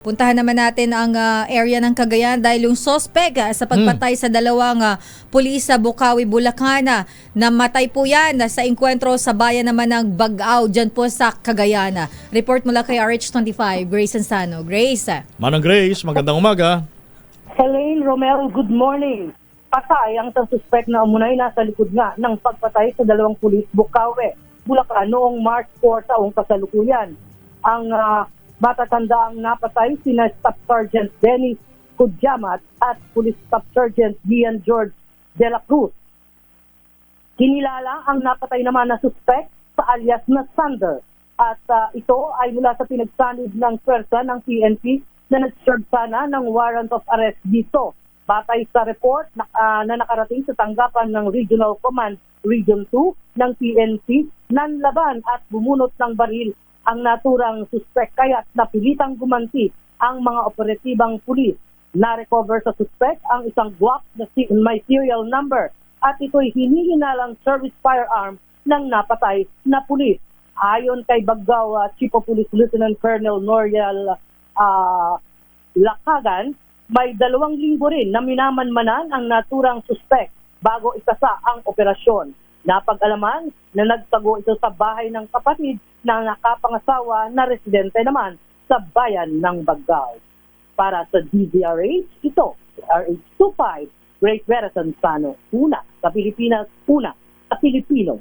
Puntahan naman natin ang ah, area ng Cagayan dahil yung sospek ah, sa pagpatay sa dalawang ah, pulis sa Bukawi, Bulacan ah, namatay po yan ah, sa enkwentro sa bayan naman ng Bagao dyan po sa Cagayan. Report mula kay RH25, Grace Ansano. Grace. Manang Grace, magandang umaga. Helene Romero, good morning. Patay ang suspect na umunay nasa likod nga ng pagpatay sa dalawang pulis Bukawe, Bulacan noong March 4 taong kasalukuyan. Ang uh, matatanda ang napatay sina Staff Sergeant Dennis Kudjamat at Police Staff Sergeant Gian George de la Cruz. Kinilala ang napatay naman na suspect sa alias na Sander at ah, ito ay mula sa pinagsanib ng pwersa ng PNP na nag-serve sana ng warrant of arrest dito. Batay sa report na, ah, na nakarating sa tanggapan ng Regional Command Region 2 ng PNP, nanlaban at bumunot ng baril ang naturang suspect kaya napilitang gumanti ang mga operatibang pulis. Na-recover sa suspect ang isang guwap na si- may serial number at ito'y hinihinalang service firearm ng napatay na pulis. Ayon kay Baggaw ah, Chief of Police Lieutenant Colonel Noriel ah, Lakagan, may dalawang linggo rin na minamanmanan ang naturang suspect bago ikasa ang operasyon. Napag-alaman na nagtago ito sa bahay ng kapatid ng nakapangasawa na residente naman sa bayan ng Baggaw. Para sa DZRH, ito, RH25, Great Vera Sano, una sa Pilipinas, una sa Pilipino,